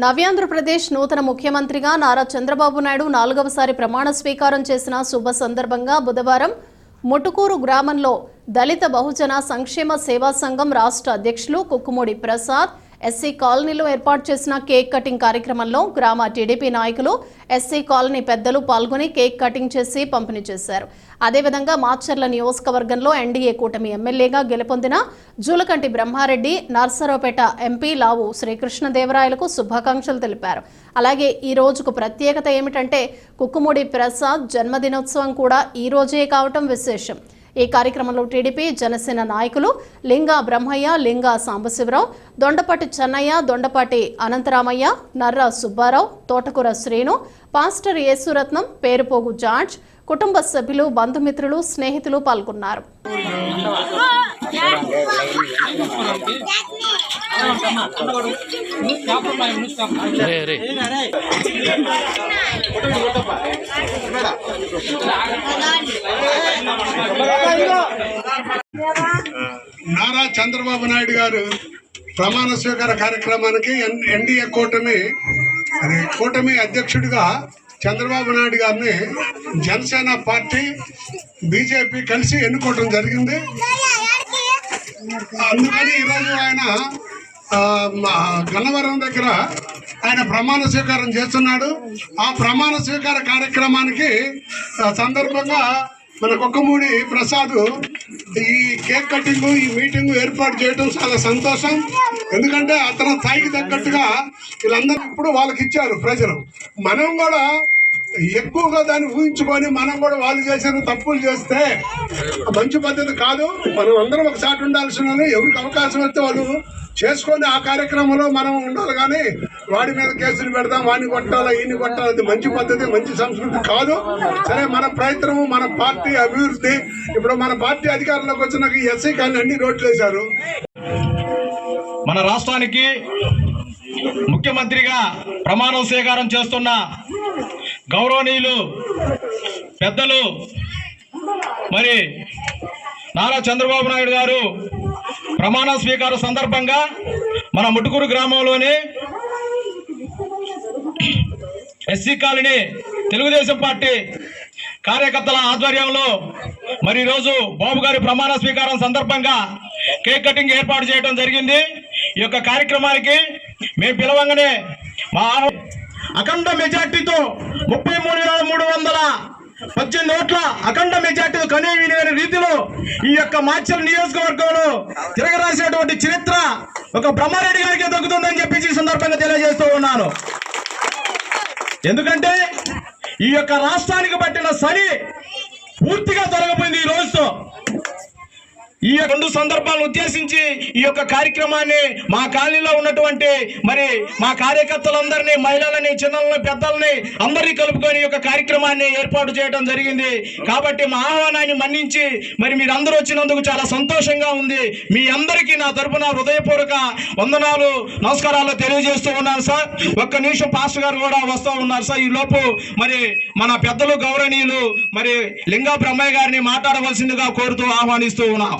నవ్యాంధ్రప్రదేశ్ నూతన ముఖ్యమంత్రిగా నారా చంద్రబాబు నాయుడు నాలుగవసారి ప్రమాణ స్వీకారం చేసిన శుభ సందర్భంగా బుధవారం ముటుకూరు గ్రామంలో దళిత బహుజన సంక్షేమ సేవా సంఘం రాష్ట్ర అధ్యక్షులు కుక్కుమూడి ప్రసాద్ ఎస్సీ కాలనీలో ఏర్పాటు చేసిన కేక్ కటింగ్ కార్యక్రమంలో గ్రామ టీడీపీ నాయకులు ఎస్సీ కాలనీ పెద్దలు పాల్గొని కేక్ కటింగ్ చేసి పంపిణీ చేశారు. అదేవిధంగా మాచర్ల నియోజకవర్గంలో ఎన్డీఏ కూటమి ఎమ్మెల్యేగా గెలుపొందిన జూలకంటి బ్రహ్మారెడ్డి నర్సరావుపేట ఎంపీ లావు శ్రీకృష్ణదేవరాయలకు శుభాకాంక్షలు తెలిపారు. అలాగే ఈ రోజుకు ప్రత్యేకత ఏమిటంటే కుక్కుముడి ప్రసాద్ జన్మదినోత్సవం కూడా ఈ రోజే కావటం విశేషం. ఈ కార్యక్రమంలో టీడీపీ జనసేన నాయకులు లింగా బ్రహ్మయ్య లింగా సాంబశివరావు దొండపాటి చెన్నయ్య దొండపాటి అనంతరామయ్య నర్రా సుబ్బారావు తోటకూర శ్రీను పాస్టర్ యేసురత్నం పేరుపోగు జార్జ్ కుటుంబ సభ్యులు బంధుమిత్రులు స్నేహితులు పాల్గొన్నారు. రే రే. నారా చంద్రబాబు నాయుడు గారు ప్రమాణ స్వీకార కార్యక్రమానికి ఎన్- ఎన్డీఏ కూటమి అది కూటమి అధ్యక్షుడిగా చంద్రబాబు నాయుడు గారిని జనసేన పార్టీ బీజేపీ కలిసి ఎన్నుకోవడం జరిగింది. అందుకని ఈరోజు ఆయన మా గన్నవరం దగ్గర ఆయన ప్రమాణ స్వీకారం చేస్తున్నాడు. ఆ ప్రమాణ స్వీకార కార్యక్రమానికి సందర్భంగా మన కుక్కమూడి ప్రసాద్ ఈ కేక్ కటింగ్ ఈ మీటింగ్ ఏర్పాటు చేయడం చాలా సంతోషం. ఎందుకంటే అతను స్థాయికి తగ్గట్టుగా వీళ్ళందరూ ఇప్పుడు వాళ్ళకి ఇచ్చారు ప్రజలు. మనం కూడా ఎక్కువగా దాన్ని ఊహించుకొని మనం కూడా వాళ్ళు చేసిన తప్పులు చేస్తే మంచి పద్ధతి కాదు. మనం అందరం ఒకసారి ఉండాల్సిన ఎవరికి అవకాశం వస్తే వాళ్ళు చేసుకొని ఆ కార్యక్రమంలో మనం ఉండాలి కానీ వాడి మీద కేసులు పెడదాం వాడిని కొట్టాలా ఈయన కొట్టాలి అది మంచి పద్ధతి మంచి సంస్కృతి కాదు. సరే మన ప్రయత్నము మన పార్టీ అభివృద్ధి. ఇప్పుడు మన పార్టీ అధికారంలోకి వచ్చినాక ఎస్సీ కానీ అన్ని రోడ్లు వేశారు. మన రాష్ట్రానికి ముఖ్యమంత్రిగా ప్రమాణం స్వీకారం చేస్తున్న గౌరవనీయులు పెద్దలు మరి నారా చంద్రబాబు నాయుడు గారు ప్రమాణ స్వీకార సందర్భంగా మన ముటుకూరు గ్రామంలోని ఎస్సీ కాలనీ తెలుగుదేశం పార్టీ కార్యకర్తల ఆధ్వర్యంలో మరి ఈరోజు బాబు గారి ప్రమాణ స్వీకారం సందర్భంగా కేక్ కటింగ్ ఏర్పాటు చేయడం జరిగింది. ఈ యొక్క కార్యక్రమానికి మేము పిలవంగానే మా అఖండ మెజార్టీతో ముప్పై మూడు వేల మూడు వందల పద్దెనిమిది ఓట్ల అఖండ మెజార్టీ కనీ ఈ యొక్క మాచల్ నియోజకవర్గంలో తిరగరాసినటువంటి చరిత్ర ఒక బ్రహ్మారెడ్డి గారికి దక్కుతుందని చెప్పేసి ఈ సందర్భంగా తెలియజేస్తూ ఉన్నాను. ఎందుకంటే ఈ యొక్క రాష్ట్రానికి పట్టిన సరి పూర్తిగా తొలగిపోయింది ఈ రోజుతో. ఈ రెండు సందర్భాలను ఉద్దేశించి ఈ యొక్క కార్యక్రమాన్ని మా కాలనీలో ఉన్నటువంటి మరి మా కార్యకర్తలందరినీ మహిళలని చిన్నలని పెద్దలని అందరినీ కలుపుకొని ఈ యొక్క కార్యక్రమాన్ని ఏర్పాటు చేయడం జరిగింది. కాబట్టి మా ఆహ్వానాన్ని మన్నించి మరి మీరందరూ వచ్చినందుకు చాలా సంతోషంగా ఉంది. మీ అందరికీ నా తరపున హృదయపూర్వక వందనాలు నమస్కారాలు తెలియజేస్తూ ఉన్నాను సార్. ఒక్క నిమిషం పాస్టర్ గారు కూడా వస్తూ ఉన్నారు సార్. ఈ లోపు మరి మన పెద్దలు గౌరవనీయులు మరి లింగా బ్రహ్మయ్య గారిని మాట్లాడవలసిందిగా కోరుతూ ఆహ్వానిస్తూ ఉన్నాం.